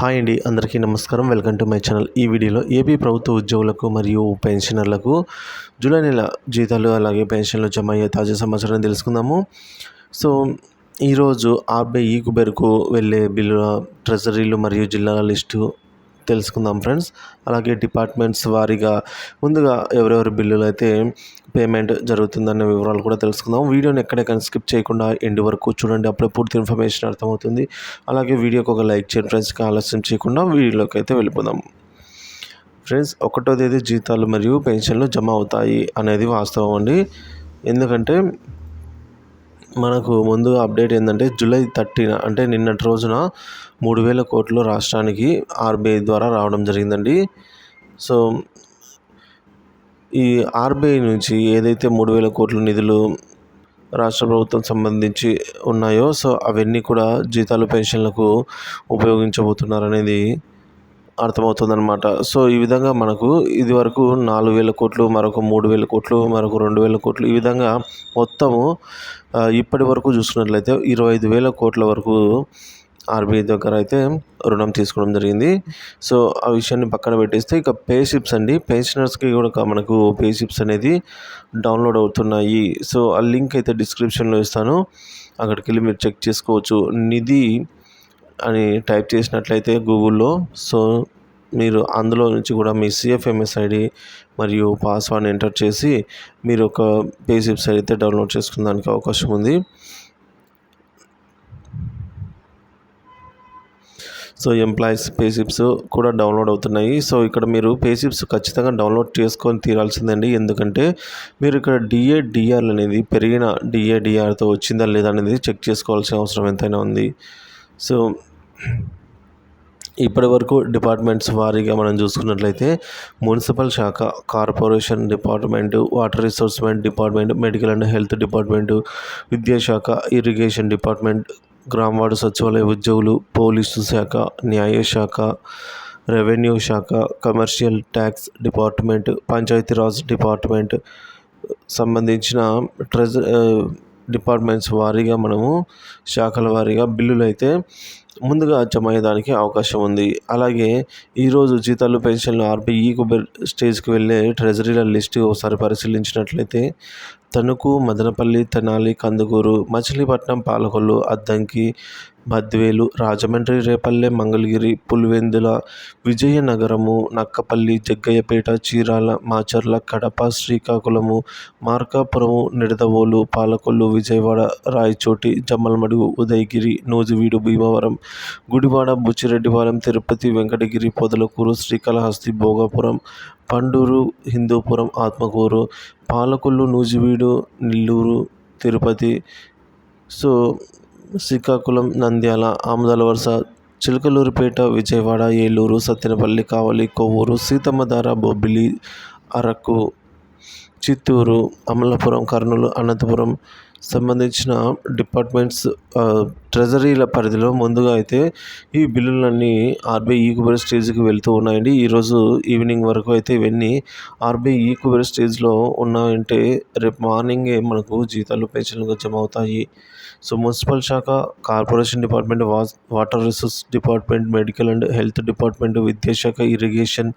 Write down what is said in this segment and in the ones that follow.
Hi అండి అందరికీ నమస్కారం. Welcome to my channel. ఈ వీడియోలో ఏపీ ప్రభుత్వ ఉద్యోగులకు మరియు పెన్షనర్లకు జూలై నెల జీతాలు అలాగే పెన్షన్లు జమ అయ్యే తాజా సమాచారం తెలుసుకుందాము. సో ఈరోజు ఆర్బీఐ కుబెర్కు వెళ్ళే బిల్లుల ట్రెజరీలు మరియు జిల్లాల లిస్టు తెలుసుకుందాం ఫ్రెండ్స్ అలాగే డిపార్ట్మెంట్స్ వారీగా ముందుగా ఎవరెవరి బిల్లులు అయితే పేమెంట్ జరుగుతుందనే వివరాలు కూడా తెలుసుకుందాం. వీడియోని ఎక్కడెక్కడ స్కిప్ చేయకుండా ఎండ్ వరకు చూడండి. అప్పుడే పూర్తి ఇన్ఫర్మేషన్ అర్థమవుతుంది. అలాగే వీడియోకి ఒక లైక్ చేయండి ఫ్రెండ్స్కి ఆలస్యం చేయకుండా వీడియోలోకి అయితే వెళ్ళిపోదాం. ఫ్రెండ్స్ ఒకటో తేదీ జీతాలు మరియు పెన్షన్లు జమ అవుతాయి అనేది వాస్తవం అండి. ఎందుకంటే మనకు ముందుగా అప్డేట్ ఏంటంటే జూలై థర్టీన అంటే నిన్నటి రోజున మూడు వేల కోట్లు రాష్ట్రానికి ఆర్బీఐ ద్వారా రావడం జరిగిందండి. సో ఈ ఆర్బీఐ నుంచి ఏదైతే మూడు వేల కోట్ల నిధులు రాష్ట్ర ప్రభుత్వం సంబంధించి ఉన్నాయో సో అవన్నీ కూడా జీతాలు పెన్షన్లకు ఉపయోగించబోతున్నారనేది అర్థమవుతుందన్నమాట. సో ఈ విధంగా మనకు ఇది వరకు నాలుగు వేల కోట్లు మరొక మూడు వేల కోట్లు మరొక రెండు వేల కోట్లు ఈ విధంగా మొత్తము ఇప్పటి వరకు చూసుకున్నట్లయితే ఇరవై ఐదు వేల కోట్ల వరకు ఆర్బీఐ దగ్గర అయితే రుణం తీసుకోవడం జరిగింది. సో ఆ విషయాన్ని పక్కన పెట్టేస్తే ఇక పే షిప్స్ అండి. పెన్షనర్స్కి కూడా మనకు పే షిప్స్ అనేది డౌన్లోడ్ అవుతున్నాయి. సో ఆ లింక్ అయితే డిస్క్రిప్షన్లో ఇస్తాను. అక్కడికి వెళ్ళి మీరు చెక్ చేసుకోవచ్చు. నిధి అని టైప్ చేసినట్లయితే గూగుల్లో. సో మీరు అందులో నుంచి కూడా మీ సిఎఫ్ఎంఎస్ ఐడి మరియు పాస్వర్డ్ ఎంటర్ చేసి మీరు ఒక పేజ్ వెబ్సైట్ అయితే డౌన్లోడ్ చేసుకునేదానికి అవకాశం ఉంది. సో ఎంప్లాయీస్ పేసిప్స్ కూడా డౌన్లోడ్ అవుతున్నాయి. సో ఇక్కడ మీరు పేషిప్స్ ఖచ్చితంగా డౌన్లోడ్ చేసుకొని తీరాల్సిందండి. ఎందుకంటే మీరు ఇక్కడ డిఏ డిఆర్ అనేది పెరిగిన డిఏ డిఆర్తో వచ్చిందా లేదా అనేది చెక్ చేసుకోవాల్సిన అవసరం ఎంతైనా ఉంది. సో ఇప్పటి వరకు డిపార్ట్మెంట్స్ వారీగా మనం చూసుకున్నట్లయితే మున్సిపల్ శాఖ corporation department water resources department medical and health department విద్యాశాఖ ఇరిగేషన్ డిపార్ట్మెంట్ గ్రామవాడ సచివాలయ ఉద్యోగులు పోలీసు శాఖ న్యాయశాఖ రెవెన్యూ శాఖ commercial tax department Panchayati Raj department సంబంధించిన ట్రెజ డిపార్ట్మెంట్స్ వారీగా మనము శాఖల వారీగా బిల్లులు అయితే ముందుగా జమయ్యేదానికి అవకాశం ఉంది. అలాగే ఈరోజు జీతాలు పెన్షన్లు ఆర్బీఈకు స్టేజ్కి వెళ్ళే ట్రెజరీల లిస్టు ఒకసారి పరిశీలించినట్లయితే తణుకు మదనపల్లి తెనాలి కందుకూరు మచిలీపట్నం పాలకొల్లు అద్దంకి బద్వేలు రాజమండ్రి రేపల్లె మంగళగిరి పులివెందుల విజయనగరము నక్కపల్లి జగ్గయ్యపేట చీరాల మాచర్ల కడప శ్రీకాకుళము మార్కాపురము నిడదవోలు పాలకొల్లు విజయవాడ రాయచోటి జమ్మలమడుగు ఉదయగిరి నూజివీడు భీమవరం గుడివాడ బుచ్చిరెడ్డివారం తిరుపతి వెంకటగిరి పొదలకూరు శ్రీకాళహస్తి భోగాపురం పండూరు హిందూపురం ఆత్మకూరు పాలకొల్లు నూజివీడు నెల్లూరు తిరుపతి. సో శ్రీకాకుళం నంద్యాల ఆముదాల వరుస చిలకలూరిపేట విజయవాడ ఏలూరు సత్తెనపల్లి కావలి కొవ్వూరు సీతమ్మధార బొబ్బిలి అరకు చిత్తూరు అమలాపురం కర్నూలు అనంతపురం సంబంధించిన డిపార్ట్మెంట్స్ ట్రెజరీల పరిధిలో ముందుగా అయితే ఈ బిల్లులన్నీ ఆర్బీఐ ఈక్వల్ స్టేజ్కి వెళ్తూ ఉన్నాయండి. ఈరోజు ఈవినింగ్ వరకు అయితే ఇవన్నీ ఆర్బీఐ ఈక్వల్ స్టేజ్లో ఉన్నాయంటే రేపు మార్నింగే మనకు జీతాలు పెన్షన్లుగా జమ అవుతాయి. సో మున్సిపల్ శాఖ corporation department water resource department medical and health department విద్యాశాఖ ఇరిగేషన్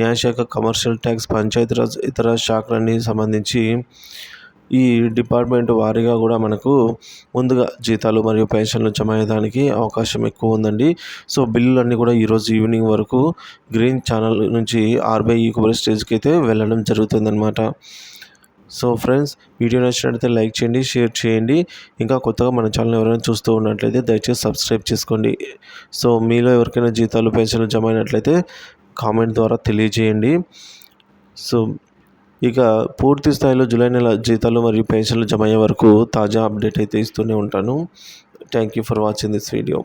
న్యాయశాఖ కమర్షియల్ ట్యాక్స్ పంచాయతీరాజ్ ఇతర శాఖలన్నీ సంబంధించి ఈ డిపార్ట్మెంట్ వారీగా కూడా మనకు ముందుగా జీతాలు మరియు పెన్షన్లు జమ అయ్యేదానికి అవకాశం ఎక్కువ ఉందండి. సో బిల్లులన్నీ కూడా ఈరోజు ఈవినింగ్ వరకు గ్రీన్ ఛానల్ నుంచి ఆర్బీఐ ఈక్వల్ స్టేజ్కి అయితే వెళ్ళడం జరుగుతుందన్నమాట. సో ఫ్రెండ్స్ వీడియో నచ్చినట్లయితే లైక్ చేయండి షేర్ చేయండి. ఇంకా కొత్తగా మన ఛానల్ ఎవరైనా చూస్తూ ఉన్నట్లయితే దయచేసి సబ్స్క్రైబ్ చేసుకోండి. సో మీలో ఎవరికైనా జీతాలు పెన్షన్లు జమ అయినట్లయితే కామెంట్ ద్వారా తెలియజేయండి. సో ఇక పూర్తి స్థాయిలో జూలై నెల జీతాలు మరియు పెన్షన్లు జమ అయ్యే వరకు తాజా అప్డేట్ అయితే ఇస్తూనే ఉంటాను. Thank you for watching this video.